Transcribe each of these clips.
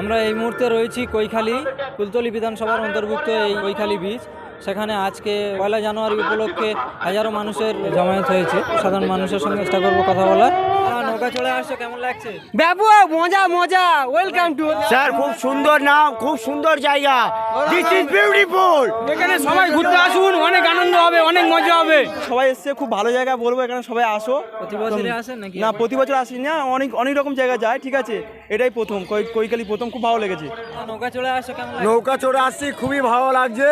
আমরা এই মুহূর্তে রয়েছি কৈখালি কুলতলি বিধানসভার অন্তর্ভুক্ত এই কৈখালি বীচ সেখানে আজকে পয়লা জানুয়ারি উপলক্ষে হাজারো মানুষের জমায়েত হয়েছে। সাধারণ মানুষের সঙ্গে চেষ্টা করব কথা বলার। নৌকা চলে আসছো কেমন লাগছে? বাবু মজা মজা। ওয়েলকাম টু স্যার খুব সুন্দর নাম খুব সুন্দর জায়গা। দিস ইজ বিউটিফুল এখানে সবাই ঘুরতে আসুন অনেক হবে অনেক মজা হবে। সবাই এসছে খুব ভালো জায়গা বলব এখানে সবাই আসো। প্রতি বছরই আসেন নাকি? না প্রতি বছর আসি না অনেক অনেক রকম জায়গা যায় ঠিক আছে। এটাই প্রথম কই- কৈকালি প্রথম খুব ভালো লেগেছে। নৌকা চলে আসছো কেমন নৌকা চড়ে আসছি খুবই ভালো লাগছে।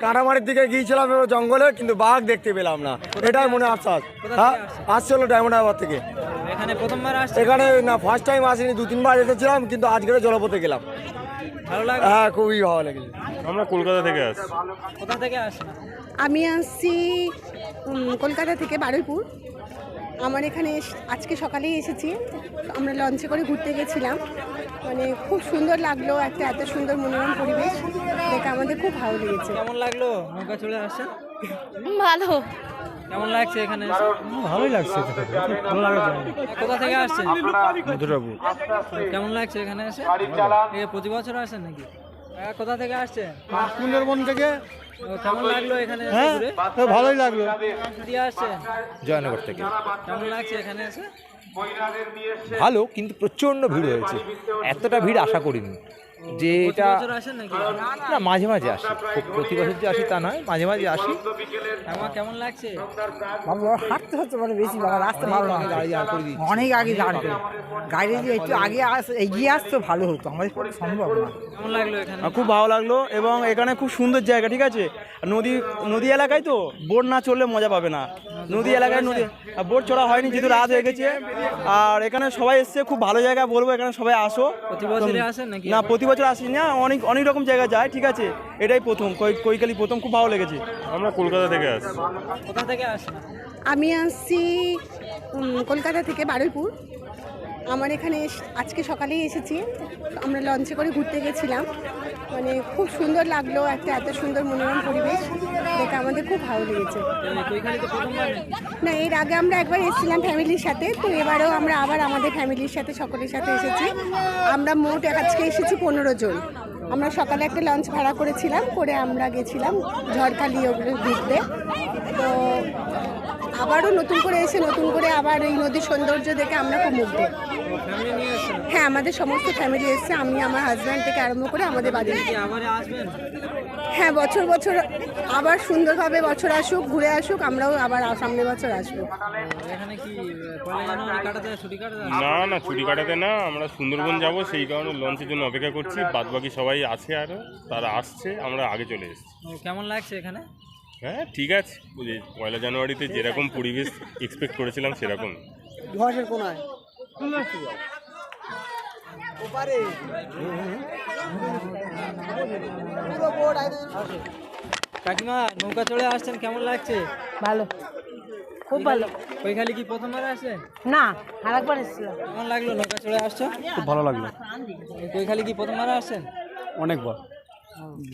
কাটামারির দিকে গিয়েছিলাম জঙ্গলে কিন্তু বাঘ দেখতে পেলাম না। এটাই মনে আফসাস হ্যাঁ আসছে? হলো ডায়মন্ড হারবার থেকে। এখানে প্রথমবার আসছে? এখানে না ফার্স্ট টাইম আসিনি দু তিনবার এসেছিলাম কিন্তু আজকের জলপথে গেলাম। ভালো লাগে হ্যাঁ খুবই ভালো লেগেছে। আমরা কলকাতা থেকে আসছি। কোথা থেকে আসেন আমি আসছি কলকাতা থেকে বারুইপুর। আমার এখানে এস- আজকে সকালেই এসেছি। আমরা লঞ্চে করে ঘুরতে গেছিলাম। মানে খুব সুন্দর লাগল একটা এত সুন্দর মনোরম পরিবেশ। দেখে আমাদের খুব ভালো লেগেছে। কেমন লাগল নৌকা চলে আসছেন ভালো। কেমন লাগছে এখানে? এসে? ভালোই লাগছে কোথা থেকে আসছেন? মধুরাপুর কেমন লাগছে এখানে এসে? প্রতি বছর আসেন নাকি? কোথা থেকে আসছে সুন্দরবন থেকে কেমন লাগল এখানে হ্যাঁ তো ভালোই লাগল। দিয়ে জয়নগর থেকে। কেমন লাগছে এখানে এসে? ভালো কিন্তু প্রচণ্ড ভিড় হয়েছে। এতটা ভিড় আশা করিনি। যে এটা না মাঝে মাঝে আসি। খুব প্রতি বছর যে আসি তা নয় মাঝে মাঝে আসি। আমার কেমন লাগছে? হাঁটতে হচ্ছে মানে বেশি বাবা রাস্তা ভালো না। গাড়ি করে দিচ্ছি অনেক আগে দাঁড়াতে গাড়ি দিয়ে একটু আগে আস এগিয়ে আসতো ভালো হতো আমাদের পক্ষে সম্ভব না। কেমন লাগল এখানে? খুব ভালো লাগল এবং এখানে খুব সুন্দর জায়গা ঠিক আছে? নদী নদী এলাকায় তো বোট না চললে মজা পাবে না। নদী এলাকায় নদী আর বোট চড়া হয়নি যেহেতু রাত হয়ে গেছে। আর এখানে সবাই এসছে খুব ভালো জায়গা বলব এখানে সবাই আসো। না প্রতি বছর আসি না অনেক অনেক রকম জায়গা যায় ঠিক আছে। এটাই প্রথম কই- কৈকালি প্রথম খুব ভালো লেগেছে। আমরা কলকাতা থেকে আসি কোথা থেকে আসি আমি আসছি কলকাতা থেকে বারুইপুর। আমার এখানে আজকে সকালেই এসেছি। আমরা লঞ্চে করে ঘুরতে গেছিলাম। মানে খুব সুন্দর লাগল, একটা এত সুন্দর মনোরম পরিবেশ। দেখে আমাদের খুব ভালো লেগেছে। না, এর আগে আমরা একবার এসেছিলাম ফ্যামিলির সাথে, তো এবারেও আমরা আবার আমাদের ফ্যামিলির সাথে, সকলের সাথে এসেছি। আমরা মোট আজকে এসেছি পনেরো জন। আমরা সকালে একটা লঞ্চ ভাড়া করেছিলাম, করে আমরা গেছিলাম ঝড়খালি ওগুলো ঘুরতে তো আবারও নতুন করে এসে নতুন করে আবার এই নদীর সৌন্দর্য দেখে আমরা খুব মুগ্ধ। হ্যাঁ আমাদের সমস্ত ফ্যামিলি এসেছে আমি আমার হাজব্যান্ড থেকে আরম্ভ করে আমাদের বাড়ি। কি আবার আসবেন হ্যাঁ বছর বছর আবার সুন্দরভাবে বছর আসুক ঘুরে আসুক আমরাও আবার সামনের বছর আসব। এখানে কি আহ, পয়লা জানুয়ারি কাটাতে ছুটি কাটাতে না না ছুটি কাটাতে না আমরা সুন্দরবন যাব সেই কারণে লঞ্চের জন্য অপেক্ষা করছি। বাদবাকি সবাই আছে আরও তারা আসছে আমরা আগে চলে এসেছি। কেমন লাগছে এখানে? হ্যাঁ ঠিক আছে। বুঝি পয়লা জানুয়ারিতে যেরকম পরিবেশ এক্সপেক্ট করেছিলাম সেরকম। ধসের কোনায়। কাকিমা নৌকা চড়ে আসছেন কেমন লাগছে? ভালো। খুব ভালো। কৈখালী কি প্রথমবার আসছেন না আরেকবার এসেছিলাম কেমন লাগল নৌকা চড়ে আসছো খুব ভালো লাগল। এই কৈখালী কি প্রথমবার আসছেন অনেকবার।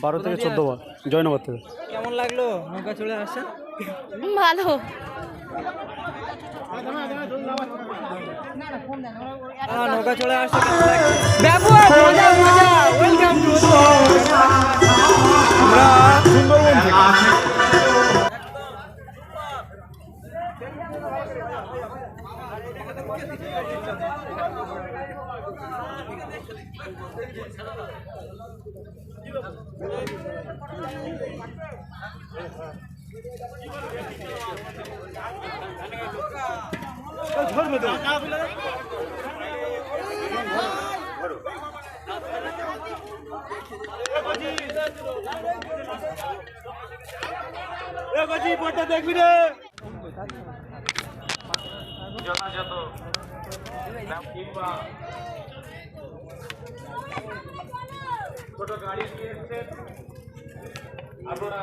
বারো থেকে চোদ্দ বার জয়নগর থেকে। কেমন লাগল নৌকা চলে আসছে ভালো। নৌকা চলে আসছে দেখবি রে যথাযথ কিংবা ছোট গাড়ি নিয়ে এসছেন। আপনারা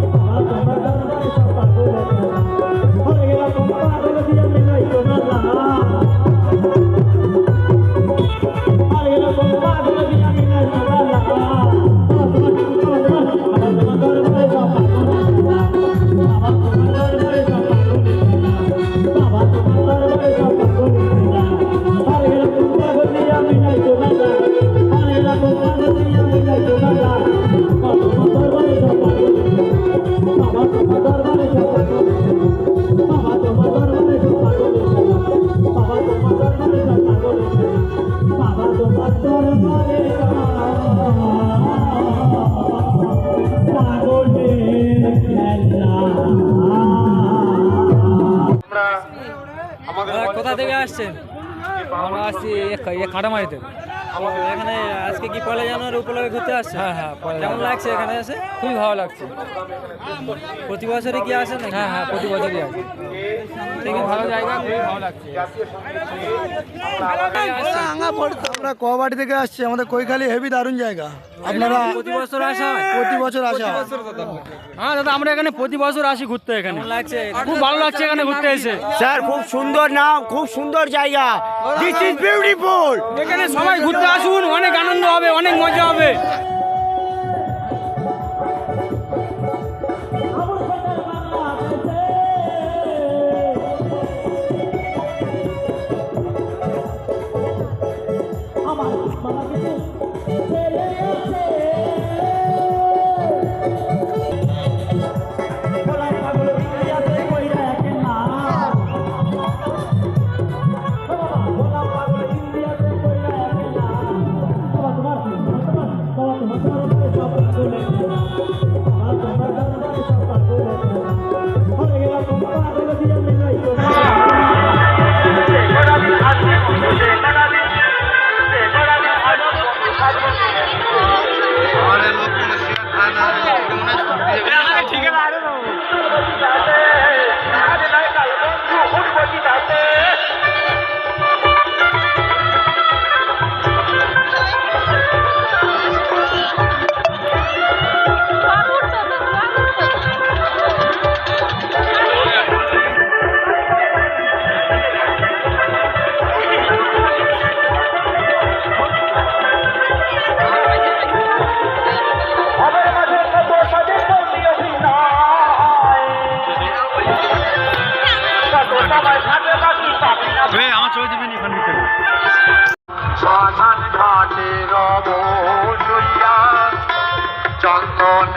কোথা থেকে আসছেন আমরা আসছি খাটামারিতে এখানে আজকে কি পয়লা জানুয়ারি উপলক্ষে ঘুরতে আসছে হ্যাঁ হ্যাঁ কেমন লাগছে এখানে এসে? খুবই ভালো লাগছে। প্রতি বছরই কি আসে নাকি? হ্যাঁ হ্যাঁ প্রতি বছরই আসে। ভালো জায়গা খুবই ভালো লাগছে। আমরা থেকে আসছি আমাদের কৈখালি হেভি দারুণ জায়গা। আপনারা প্রতি বছর আসা প্রতি বছর আসা হ্যাঁ। দাদা। আমরা এখানে প্রতি বছর আসি ঘুরতে এখানে। লাগছে? খুব ভালো লাগছে এখানে ঘুরতে এসে। স্যার খুব সুন্দর নাম খুব সুন্দর জায়গা। দিস ইজ বিউটিফুল এখানে সবাই ঘুরতে আসুন অনেক আনন্দ হবে অনেক মজা হবে। শ্মশান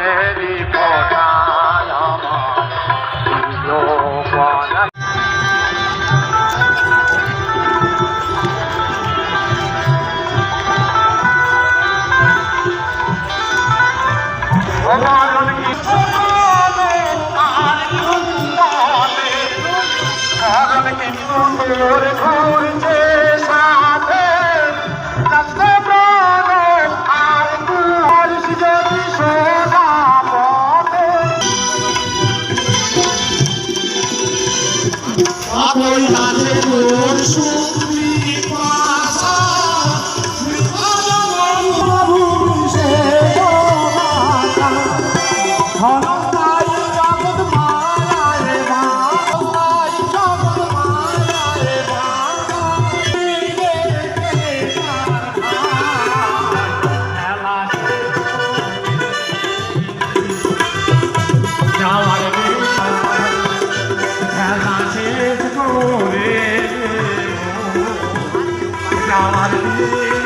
চন্দনেরই ফটাল আমার। সুন্দর ঘুরছে?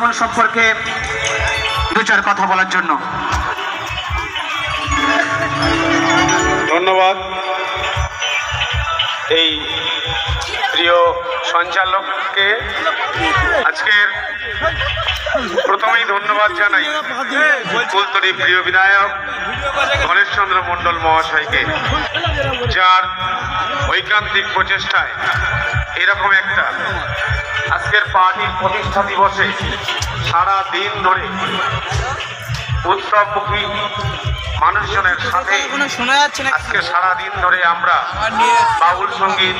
সুন্দরবন সম্পর্কে দু চার কথা বলার জন্য। ধন্যবাদ। এই প্রিয় সঞ্চালককে আজকের প্রথমেই ধন্যবাদ জানাই কুলতরি প্রিয় বিধায়ক গণেশচন্দ্র মণ্ডল মহাশয়কে, যার ঐকান্তিক প্রচেষ্টায় এরকম একটা আজকের পার্টির প্রতিষ্ঠা দিবসে সারা দিন ধরে উৎসবমুখী মানুষজনের সাথে আজকে সারা দিন ধরে আমরা বাউল সংগীত